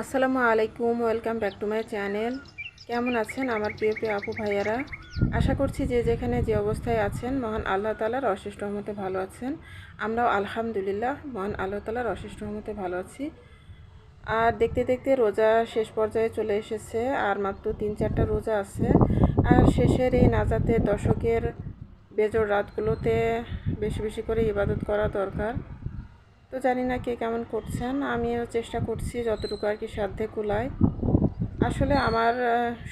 আসসালামু আলাইকুম, welcome back to my channel. কেমন আছেন আমার প্রিয় প্রিয় আপু ভাইয়ারা? আশা করছি যে যেখানে যে অবস্থায় আছেন, মহান আল্লাহ তালার অশেষ রহমতে ভালো আছেন। আমরাও আলহামদুলিল্লাহ মহান আল্লাহ তালার অশেষ রহমতে ভালো আছি। আর দেখতে দেখতে রোজা শেষ পর্যায়ে চলে এসেছে, আর মাত্র তিন চারটা রোজা আছে। আর শেষের এই নাজাতে দশকের বেজোর রাতগুলোতে বেশি বেশি করে ইবাদত করা দরকার। তো জানি না কে কেমন করছেন, আমিও চেষ্টা করছি যতটুকু আর কি সাধ্যে কুলায়। আসলে আমার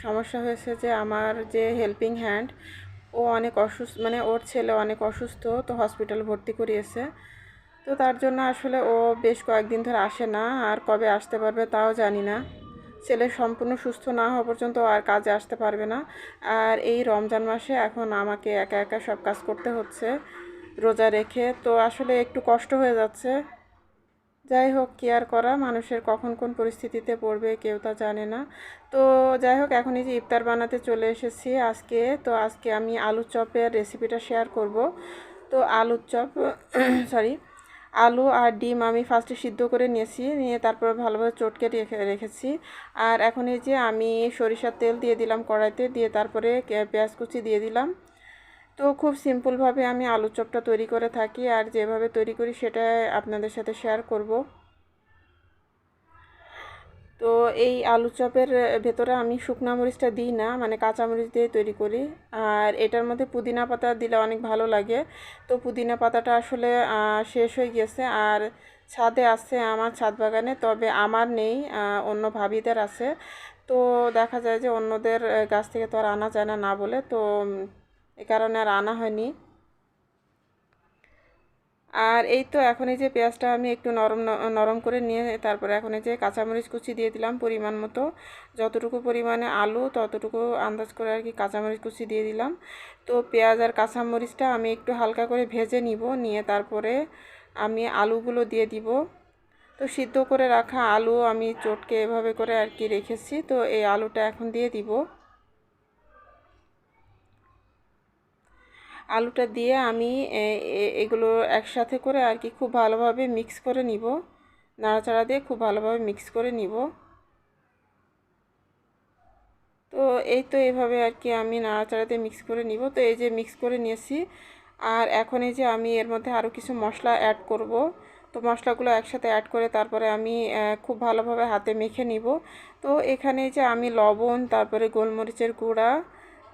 সমস্যা হয়েছে যে আমার যে হেল্পিং হ্যান্ড ও অনেক অসুস্থ মানে ওর ছেলে অনেক অসুস্থ, তো হসপিটাল ভর্তি করিয়েছে। তো তার জন্য আসলে ও বেশ কয়েকদিন ধরে আসে না, আর কবে আসতে পারবে তাও জানি না। ছেলে সম্পূর্ণ সুস্থ না হওয়া পর্যন্ত আর কাজে আসতে পারবে না। আর এই রমজান মাসে এখন আমাকে একা একা সব কাজ করতে হচ্ছে, রোজা রেখে। তো আসলে একটু কষ্ট হয়ে যাচ্ছে। যাই হোক, কি আর করা? মানুষের কখন কোন পরিস্থিতিতে পড়বে কেউ তা জানে না। তো যাই হোক, এখন এই যে ইফতার বানাতে চলে এসেছি আজকে। তো আজকে আমি আলুর চপের রেসিপিটা শেয়ার করব। তো আলুর চপ সরি আলু আর ডিম আমি ফার্স্টে সিদ্ধ করে নিয়েছি। নিয়ে তারপর ভালোভাবে চটকে রেখে, রেখেছি। আর এখন এই যে আমি সরিষার তেল দিয়ে দিলাম কড়াইতে। দিয়ে তারপরে পেঁয়াজ কুচি দিয়ে দিলাম। তো খুব সিম্পলভাবে আমি আলুর চপটা তৈরি করে থাকি আর যেভাবে তৈরি করি সেটা আপনাদের সাথে শেয়ার করব। তো এই আলু চপের ভেতরে আমি শুকনা মরিচটা দিই না মানে কাঁচা মরিচ দিয়ে তৈরি করি। আর এটার মধ্যে পুদিনা পাতা দিলে অনেক ভালো লাগে। তো পুদিনা পাতাটা আসলে শেষ হয়ে গেছে আর ছাদে আছে আমার ছাদ বাগানে, তবে আমার নেই অন্য ভাবিদের আছে। তো দেখা যায় যে অন্যদের গাছ থেকে তো আর আনা যায় না না বলে। তো এ কারণে আর আনা হয়নি। আর এই তো এখন এই যে পেঁয়াজটা আমি একটু নরম নরম করে নিয়ে তারপরে এখন এই যে কাঁচামরিচ কুচি দিয়ে দিলাম পরিমাণ মতো। যতটুকু পরিমাণে আলু, ততটুকু আন্দাজ করে আর কি কাঁচামরিচ কুচি দিয়ে দিলাম। তো পেঁয়াজ আর কাঁচামরিচটা আমি একটু হালকা করে ভেজে নিব, নিয়ে তারপরে আমি আলুগুলো দিয়ে দিব। তো সিদ্ধ করে রাখা আলু আমি চটকে এভাবে করে আর কি রেখেছি, তো এই আলুটা এখন দিয়ে দিব। আলুটা দিয়ে আমি এগুলো একসাথে করে আর কি খুব ভালোভাবে মিক্স করে নিব। নাড়াচাড়া দিয়ে খুব ভালোভাবে মিক্স করে নিব। তো এই তো এভাবে আর কি আমি নাড়াচাড়া দিয়ে মিক্স করে নিব। তো এই যে মিক্স করে নিয়েছি, আর এখন এই যে আমি এর মধ্যে আরও কিছু মশলা অ্যাড করব। তো মশলাগুলো একসাথে অ্যাড করে তারপরে আমি খুব ভালোভাবে হাতে মেখে নিব। তো এখানে যে আমি লবণ, তারপরে গোলমরিচের গুঁড়া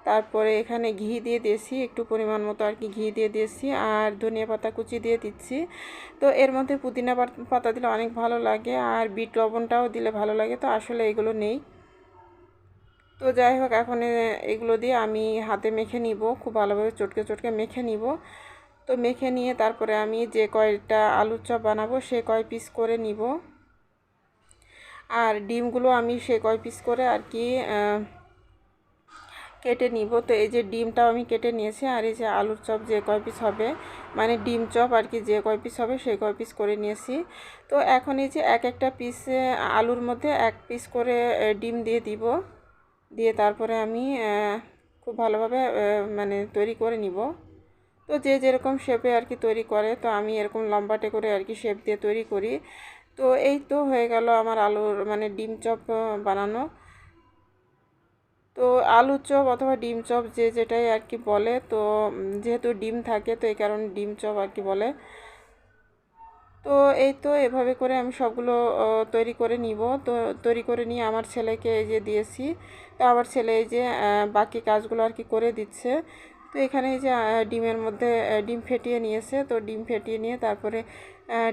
তারপরে এখানে ঘি দিয়ে দিয়েছি, একটু পরিমাণ মতো আর কি ঘি দিয়ে দিয়েছি আর ধনিয়া পাতা কুচি দিয়ে দিচ্ছি। তো এর মধ্যে পুদিনা পাত- দিলে অনেক ভালো লাগে আর বিট লবণটাও দিলে ভালো লাগে, তো আসলে এগুলো নেই। তো যাই হোক, এখন এগুলো দিয়ে আমি হাতে মেখে নিব, খুব ভালোভাবে চটকে চটকে মেখে নিব। তো মেখে নিয়ে তারপরে আমি যে কয়টা আলুর চপ বানাবো সে কয় পিস করে নিব। আর ডিমগুলো আমি সে কয় পিস করে আর কি কেটে নিব। তো এই যে ডিমটাও আমি কেটে নিয়েছি আর এই যে আলুর চপ যে কয় পিস হবে মানে ডিম চপ আর কি যে কয় পিস হবে সেই কয় পিস করে নিয়েছি। তো এখন এই যে এক একটা পিস আলুর মধ্যে এক পিস করে ডিম দিয়ে দিব। দিয়ে তারপরে আমি খুব ভালোভাবে মানে তৈরি করে নিব। তো যে যেরকম শেপে আর কি তৈরি করে, তো আমি এরকম লম্বাটে করে আর কি শেপ দিয়ে তৈরি করি। তো এই তো হয়ে গেল আমার আলুর মানে ডিম চপ বানানো। তো আলু চপ অথবা ডিম চপ যে যেটাই আর কি বলে, তো যেহেতু ডিম থাকে, তো এই কারণে ডিম চপ আর কি বলে। তো এই তো এভাবে করে আমি সবগুলো তৈরি করে নিব। তো তৈরি করে নিয়ে আমার ছেলেকে এই যে দিয়েছি। তো আমার ছেলে এই যে বাকি কাজগুলো আর কি করে দিচ্ছে। তো এখানে যে ডিমের মধ্যে ডিম ফেটিয়ে নিয়েছে। তো ডিম ফেটিয়ে নিয়ে তারপরে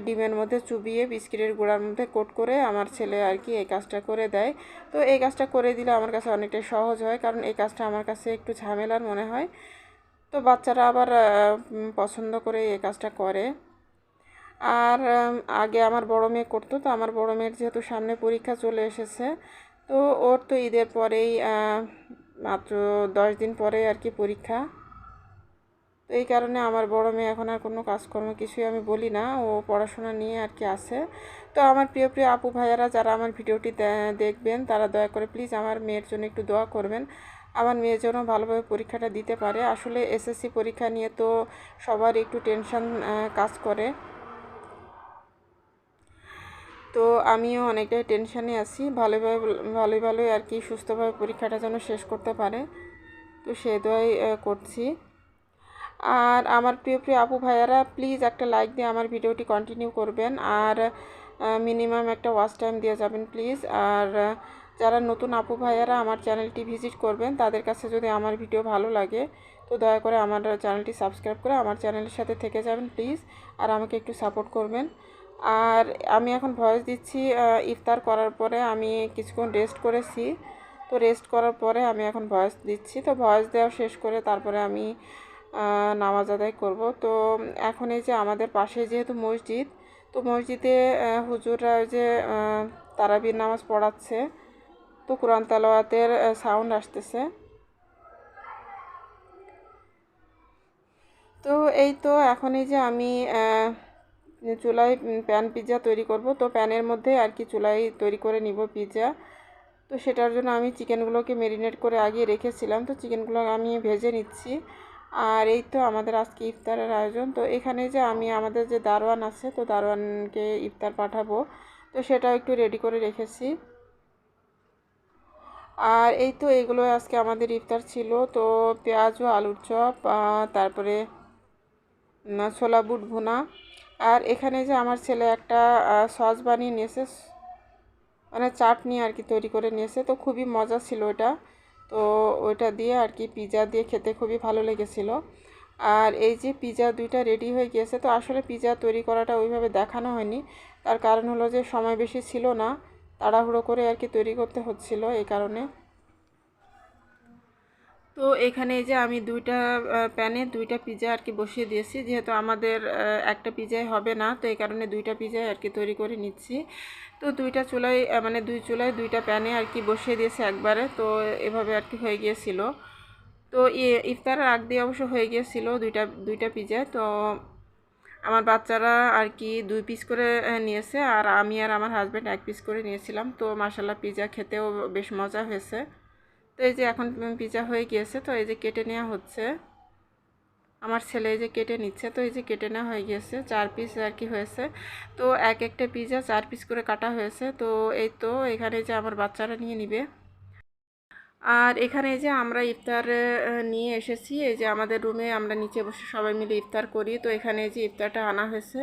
ডিমের মধ্যে চুবিয়ে বিস্কিটের গুঁড়ার মধ্যে কোট করে আমার ছেলে আর কি এই কাজটা করে দেয়। তো এই কাজটা করে দিলে আমার কাছে অনেকটাই সহজ হয়, কারণ এই কাজটা আমার কাছে একটু ঝামেলার মনে হয়। তো বাচ্চারা আবার পছন্দ করে এই কাজটা করে। আর আগে আমার বড় মেয়ে করতো, তো আমার বড় মেয়ের যেহেতু সামনে পরীক্ষা চলে এসেছে, তো ওর তো ঈদের পরেই মাত্র দশ দিন পরে আর কি পরীক্ষা। এই কারণে আমার বড় মেয়ে এখন আর কোনো কাজকর্ম কিছুই আমি বলি না, ও পড়াশোনা নিয়ে আর কি আছে। তো আমার প্রিয় প্রিয় আপু ভাইয়ারা যারা আমার ভিডিওটি দেখবেন, তারা দয়া করে প্লিজ আমার মেয়ের জন্য একটু দোয়া করবেন। আমার মেয়ের জন্য ভালোভাবে পরীক্ষাটা দিতে পারে। আসলে এসএসসি পরীক্ষা নিয়ে তো সবার একটু টেনশন কাজ করে। তো আমিও অনেকটাই টেনশানে আছি। ভালোভাবে ভালোই ভালোই আর কি সুস্থভাবে পরীক্ষাটা যেন শেষ করতে পারে। তো সে দোয়াই করছি। আর আমার প্রিয় প্রিয় আপু ভাইয়ারা প্লিজ একটা লাইক দিয়ে আমার ভিডিওটি কন্টিনিউ করবেন। আর মিনিমাম একটা ওয়াচ টাইম দিয়ে যাবেন প্লিজ আর, যারা নতুন আপু ভাইয়ারা আমার চ্যানেলটি ভিজিট করবেন, তাদের কাছে যদি আমার ভিডিও ভালো লাগে, তো দয়া করে আমার চ্যানেলটি সাবস্ক্রাইব করে আমার চ্যানেলের সাথে থেকে যাবেন প্লিজ আর আমাকে একটু সাপোর্ট করবেন। আর আমি এখন ভয়েস দিচ্ছি ইফতার করার পরে আমি কিছুক্ষণ রেস্ট করেছি। তো রেস্ট করার পরে আমি এখন ভয়েস দিচ্ছি। তো ভয়েস দেওয়া শেষ করে তারপরে আমি নামাজ আদায় করব। তো এখন এই যে আমাদের পাশে যেহেতু মসজিদ, তো মসজিদে হুজুররা যে তারাবির নামাজ পড়াচ্ছে। তো কোরআন তালাওয়াতের সাউন্ড আসতেছে। তো এই তো এখন এই যে আমি চুলায় প্যান পিৎজা তৈরি করব। তো প্যানের মধ্যে আর কি চুলাই তৈরি করে নিব পিৎজা তো সেটার জন্য আমি চিকেনগুলোকে মেরিনেট করে আগে রেখেছিলাম। তো চিকেনগুলো আমি ভেজে নিচ্ছি। আর এই তো আমাদের আজকে ইফতারের আয়োজন। তো এখানে যে আমি, আমাদের যে দারোয়ান আছে, তো দারোয়ানকে ইফতার পাঠাবো। তো সেটাও একটু রেডি করে রেখেছি। আর এই তো এগুলো আজকে আমাদের ইফতার ছিল। তো পেঁয়াজ ও আলুর চপ তারপরে ছোলা বুট ভুনা। আর এখানে যে আমার ছেলে একটা সস বানিয়ে নিয়েছে মানে চাটনি আর কি তৈরি করে নিয়েছে। তো খুবই মজা ছিল ওটা। তো ওইটা দিয়ে আর কি পিজা দিয়ে খেতে খুবই ভালো লেগেছিল। আর এই যে পিজা দুইটা রেডি হয়ে গিয়েছে, তো আসলে পিজা তৈরি করাটা ওইভাবে দেখানো হয়নি। তার কারণ হলো যে সময় বেশি ছিল না, তাড়াহুড়ো করে আর কি তৈরি করতে হচ্ছিল এই কারণে। তো এখানে এই যে আমি দুইটা প্যানে দুইটা পিৎজা আর কি বসিয়ে দিয়েছি। যেহেতু আমাদের একটা পিৎজাই হবে না, তো এই কারণে দুইটা পিৎজাই আর কি তৈরি করে নিচ্ছি। তো দুইটা চুলায় মানে দুই চুলায় দুইটা প্যানে আর কি বসিয়ে দিয়েছি একবারে। তো এভাবে আর কি হয়ে গিয়েছিল। তো ই- ইফতারের আগ দিয়ে অবশ্য হয়ে গিয়েছিল দুইটা দুইটা পিৎজা তো আমার বাচ্চারা আর কি দুই পিস করে নিয়েছে। আর আমি আর আমার হাজব্যান্ড এক পিস করে নিয়েছিলাম। তো মাসাল্লাহ পিৎজা খেতেও বেশ মজা হয়েছে। তো এই যে এখন পিৎজা হয়ে গিয়েছে, তো এই যে কেটে নেওয়া হচ্ছে। আমার ছেলে এই যে কেটে নিচ্ছে, তো এই যে কেটে নেওয়া হয়ে গিয়েছে, চার পিস আর কি হয়েছে। তো এক একটা পিৎজা চার পিস করে কাটা হয়েছে, তো এই তো এখানে যে আমার বাচ্চারা নিয়ে নিবে। আর এখানে যে আমরা ইফতার নিয়ে এসেছি, এই যে আমাদের রুমে আমরা নিচে বসে সবাই মিলে ইফতার করি। তো এখানে যে ইফতারটা আনা হয়েছে,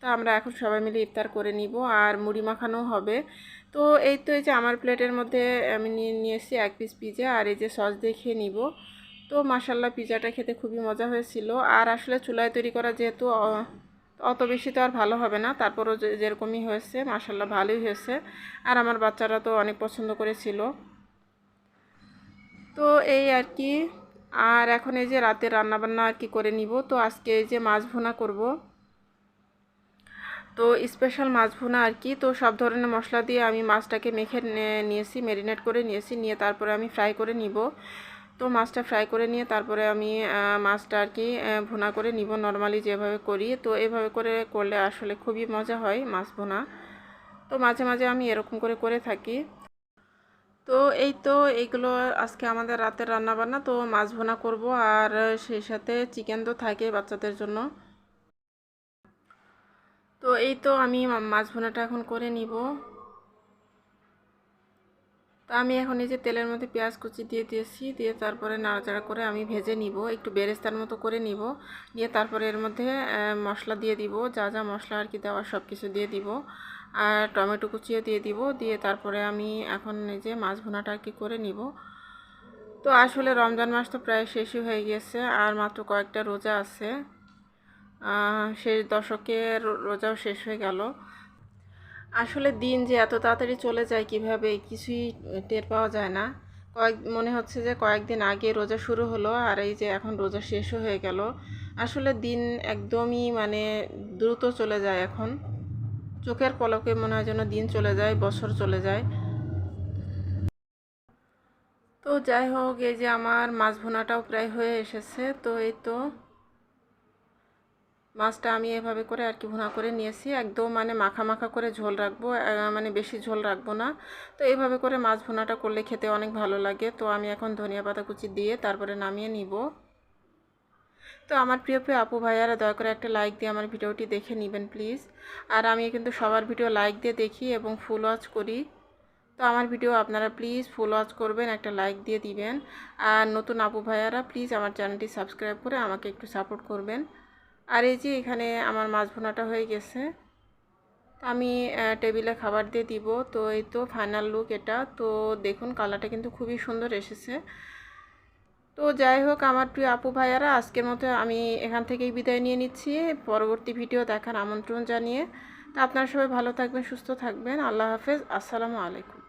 তো আমরা এখন সবাই মিলে ইফতার করে নিব। আর মুড়ি মাখানো হবে। তো এই তো এই যে আমার প্লেটের মধ্যে আমি নিয়ে নিয়েছি এক পিস পিজা আর এই যে সস দিয়ে খেয়ে নিব। তো মাসাল্লাহ পিজাটা খেতে খুবই মজা হয়েছিল। আর আসলে চুলায় তৈরি করা যেহেতু অত বেশি তো আর ভালো হবে না। তারপরও যেরকমই হয়েছে মাসাল্লাহ ভালোই হয়েছে। আর আমার বাচ্চারা তো অনেক পছন্দ করেছিল। তো এই আর কি। আর এখন এই যে রাতে রান্নাবান্না আর কি করে নিব। তো আজকে এই যে মাছ ভুনা করব। তো স্পেশাল মাছ ভুনা আর কি। তো সব ধরনের মশলা দিয়ে আমি মাছটাকে মেখে নিয়েছি, ম্যারিনেট করে নিয়েছি, নিয়ে তারপরে আমি ফ্রাই করে নিব। তো মাছটা ফ্রাই করে নিয়ে তারপরে আমি মাছটা আর কি ভুনা করে নিব নর্মালি যেভাবে করি। তো এভাবে করে করলে আসলে খুবই মজা হয় মাছ ভুনা। তো মাঝে মাঝে আমি এরকম করে করে থাকি। তো এই তো এইগুলো আজকে আমাদের রাতের রান্না বান্না তো মাছ ভুনা করব আর সেই সাথে চিকেন তো থাকে বাচ্চাদের জন্য। তো এই তো আমি মাছ ভুনাটা এখন করে নিব। তা আমি এখন এই যে তেলের মধ্যে পেঁয়াজ কুচি দিয়ে দিয়েছি, দিয়ে তারপরে নাড়াচাড়া করে আমি ভেজে নিব, একটু বেরেস্তার মতো করে নিব। নিয়ে তারপরে এর মধ্যে মশলা দিয়ে দিব, যা যা মশলা আর কি দেওয়ার সব কিছু দিয়ে দিব। আর টমেটো কুচিও দিয়ে দিব, দিয়ে তারপরে আমি এখন এই যে মাছ ভুনাটা আর কি করে নিব। তো আসলে রমজান মাস তো প্রায় শেষই হয়ে গিয়েছে আর মাত্র কয়েকটা রোজা আছে। শেষ দশকের রোজাও শেষ হয়ে গেল। আসলে দিন যে এত তাড়াতাড়ি চলে যায় কীভাবে, কিছুই টের পাওয়া যায় না। কয়েক, মনে হচ্ছে যে কয়েকদিন আগে রোজা শুরু হলো আর এই যে এখন রোজা শেষও হয়ে গেল। আসলে দিন একদমই মানে দ্রুত চলে যায় এখন। চোখের পলকে মনে হয় যেন দিন চলে যায়, বছর চলে যায়। তো যাই হোক, এই যে আমার মাছ ভুনাটাও প্রায় হয়ে এসেছে। তো এই তো মাছটা আমি এভাবে করে আর কি ভুনা করে নিয়েছি। একদম মানে মাখা মাখা করে ঝোল রাখব মানে বেশি ঝোল রাখব না। তো এইভাবে করে মাছ ভুনাটা করলে খেতে অনেক ভালো লাগে। তো আমি এখন ধনিয়া পাতা কুচি দিয়ে তারপরে নামিয়ে নিব। তো আমার প্রিয় প্রিয় আপু ভাইয়ারা, দয়া করে একটা লাইক দিয়ে আমার ভিডিওটি দেখে নেবেন প্লিজ আর আমি কিন্তু সবার ভিডিও লাইক দিয়ে দেখি এবং ফুল ওয়াচ করি। তো আমার ভিডিও আপনারা প্লিজ ফুল ওয়াচ করবেন, একটা লাইক দিয়ে দিবেন। আর নতুন আপু ভাইয়ারা প্লিজ আমার চ্যানেলটি সাবস্ক্রাইব করে আমাকে একটু সাপোর্ট করবেন। আর এই যে এখানে আমার মাছ ভুনাটা হয়ে গেছে আমি টেবিলে খাবার দিয়ে দিব। তো এই তো ফাইনাল লুক এটা। তো দেখুন কালারটা কিন্তু খুবই সুন্দর এসেছে। তো যাই হোক, আমার প্রিয় আপু ভাইয়ারা, আজকের মতো আমি এখান থেকেই বিদায় নিয়ে নিচ্ছি। পরবর্তী ভিডিও দেখার আমন্ত্রণ জানিয়ে। তো আপনারা সবাই ভালো থাকবেন, সুস্থ থাকবেন। আল্লাহ হাফেজ। আসসালামু আলাইকুম।